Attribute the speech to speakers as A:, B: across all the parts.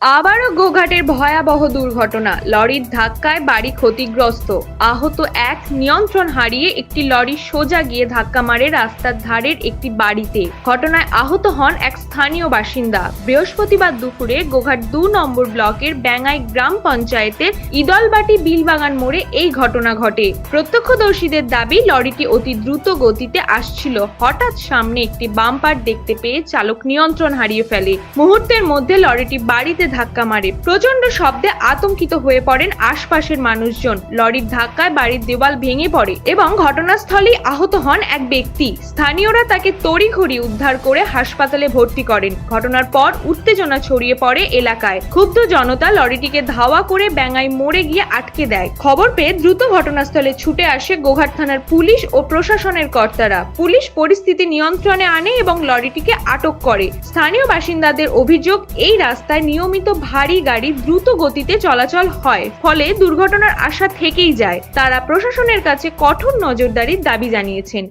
A: আবারও গোঘাটের ভয়াবহ দুর্ঘটনা। লরির ধাক্কায় বাড়ি ক্ষতিগ্রস্ত। আহত এক নিয়ন্ত্রণ হারিয়ে একটি লরি সোজা গিয়ে ধাক্কা মারে রাস্তার ধারের একটি বাড়িতে। ঘটনায় আহত হন এক স্থানীয় বাসিন্দা। বৃহস্পতিবার দুপুরে গোঘাট দু নম্বর ব্লকের ব্যাঙ্গাই গ্রাম পঞ্চায়েতের ইদলবাটি বিলবাগান মোড়ে এই ঘটনা ঘটে। প্রত্যক্ষদর্শীদের দাবি, লরিটি অতি দ্রুত গতিতে আসছিল। হঠাৎ সামনে একটি বাম্পার দেখতে পেয়ে চালক নিয়ন্ত্রণ হারিয়ে ফেলে। মুহূর্তের মধ্যে লরিটি বাড়িতে ধাক্কা মারে। প্রচণ্ড শব্দে আতঙ্কিত হয়ে পড়েন আশপাশের মানুষজন। লরির ধাক্কায় বাড়ির দেওয়াল ভেঙে পড়ে এবং ঘটনাস্থলেই আহত হন এক ব্যক্তি। স্থানীয়রা তাকে তড়িঘড়ি উদ্ধার করে হাসপাতালে ভর্তি করেন। ঘটনার পর উত্তেজনা ছড়িয়ে পড়ে এলাকায়। ক্ষুব্ধ জনতা লরিটিকে ধাওয়া করে ব্যাঙাই মোড়ে গিয়ে আটকে দেয়। খবর পেয়ে দ্রুত ঘটনাস্থলে ছুটে আসে গোঘাট থানার পুলিশ ও প্রশাসনের কর্তারা। পুলিশ পরিস্থিতি নিয়ন্ত্রণে আনে এবং লরিটিকে আটক করে। স্থানীয় বাসিন্দাদের অভিযোগ, এই রাস্তায় নিয়মিত ভারী গাড়ি দ্রুত গতিতে চলাচল হয়, ফলে দুর্ঘটনার আশা থেকেই যায়। তারা প্রশাসনের কাছে কঠোর নজরদারির দাবি জানিয়েছেন।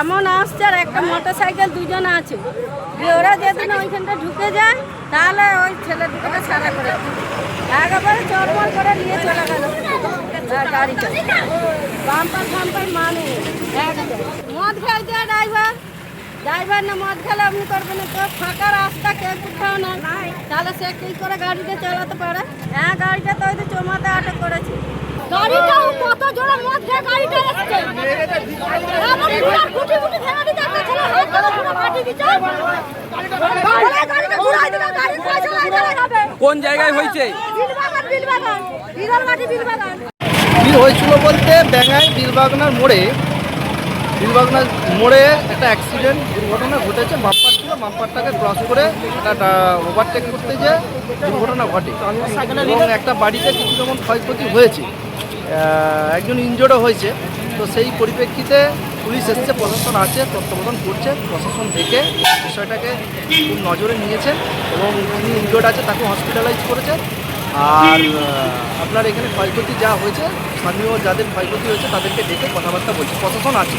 B: এমন আসছে আর একটা মোটর সাইকেল দুজন আছে। ওরা যেদিন ওইখানটা ঢুকে যায়, তাহলে ওই ছেলে দুটোকে ছাড়া করে একেবারে চরমর করে নিয়ে চলে গেল। গাড়িটা। বাম্পার ফাম্পার মানে মদ ড্রাইভার ড্রাইভার না মদ খেলে আপনি করবেন না। তো ফাঁকা রাস্তা কেউ কোথাও না তাহলে সে কি করে গাড়িটা চালাতে পারে? হ্যাঁ গাড়িটা তো ওই তো চমাতে আটক করেছে। গাড়িটাও কত জোরে মদ খেয়ে গাড়িটা এসছে? আমার ঘোড়ার ভেঙে দিতে একটা ছেলে হাত ধরে মাটি দিচ্ছে
C: কোন জায়গায় হয়েছে?
B: বিলবাগান বিলবাগান। বিরল মাটি বিলবাগান।
D: কি হয়েছিল বলতে ব্যাঙাই বিলবাগনার মোড়ে বিলবাগনার মোড়ে একটা অ্যাক্সিডেন্ট দুর্ঘটনা ঘটেছে। বাম্পার ছিল, বাম্পারটাকে ক্রস করে একটা ওভারটেক করতে যে দুর্ঘটনা ঘটে। এবং একটা বাড়িতে কিছু যেমন ক্ষয়ক্ষতি হয়েছে একজন ইনজোর্ডও হয়েছে। তো সেই পরিপ্রেক্ষিতে পুলিশ এসছে, প্রশাসন আছে, তত্ত্বাবধান করছে, প্রশাসন দেখে বিষয়টাকে খুব নজরে নিয়েছে এবং যিনি ইনজোর্ড আছে তাকে হসপিটালাইজ করেছে। আর আপনার এখানে ক্ষয়ক্ষতি যা হয়েছে, স্থানীয় যাদের ক্ষয়ক্ষতি হয়েছে তাদেরকে ডেকে কথাবার্তা বলছে। প্রশাসন আছে।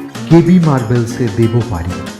E: কেবি মার্বেলসে দেবো বাড়ি